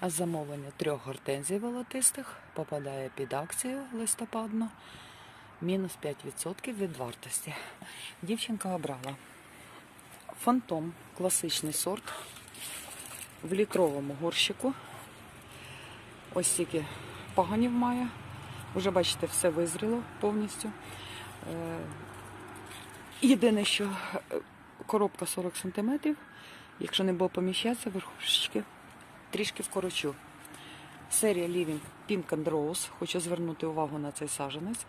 А замовлення трьох гортензій волотистих попадає під акцію листопадну. Мінус 5% від вартості. Дівчинка обрала фантом, класичний сорт в літровому горщику. Ось стільки паганів має. Уже бачите, все визріло повністю. Е, Єдине, що е, коробка 40 см, якщо не було поміщатися, верхушечки трішки вкорочу. Серія Living Pink and Rose. Хочу звернути увагу на цей саженець.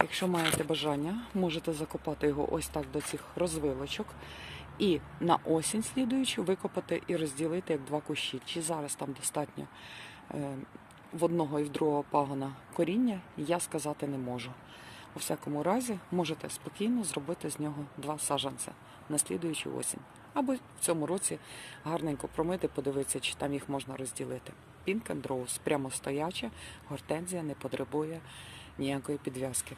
Якщо маєте бажання, можете закопати його ось так до цих розвилочок. І на осінь слідуючу викопати і розділити як два кущі. Чи зараз там достатньо е, в одного і в другого пагона коріння, я сказати не можу. У всякому разі, можете спокійно зробити з нього два саджанця на слідуючу осінь. Або в цьому році гарненько промити, подивитися, чи там їх можна розділити. Pink and Rose, прямо стояча, гортензія не потребує ніякої підв'язки.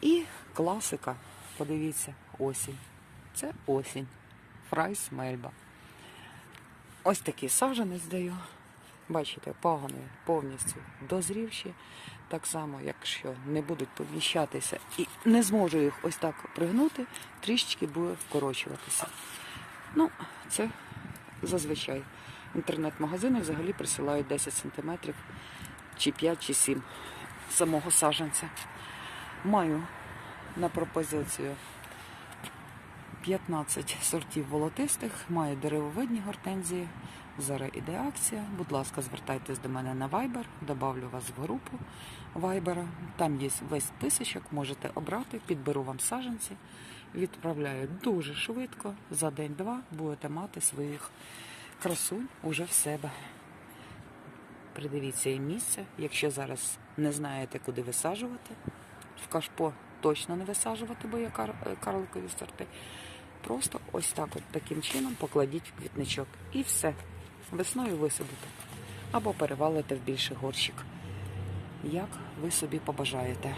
І класика, подивіться, осінь. Це осінь. Фрайс Мельба. Ось такий саджанець даю. Бачите, пагони повністю дозрівші. Так само, якщо не будуть поміщатися і не зможу їх ось так пригнути, трішечки буде вкорочуватися. Ну, це зазвичай. Інтернет-магазини взагалі присилають 10 см чи 5 чи 7 самого саджанця. Маю на пропозицію 15 сортів волотистих, маю деревовидні гортензії. Зараз іде акція. Будь ласка, звертайтесь до мене на Viber, добавлю вас в групу Viber. Там є весь списочок, можете обрати, підберу вам саджанці. Відправляю дуже швидко, за день-два будете мати своїх красунь уже в себе. Придивіться і місце. Якщо зараз не знаєте, куди висаджувати, в кашпо точно не висаджувати, бо є е, карликові сорти. Просто ось так, от таким чином покладіть в квітничок. І все. Весною висадите. Або перевалите в більший горщик. Як ви собі побажаєте.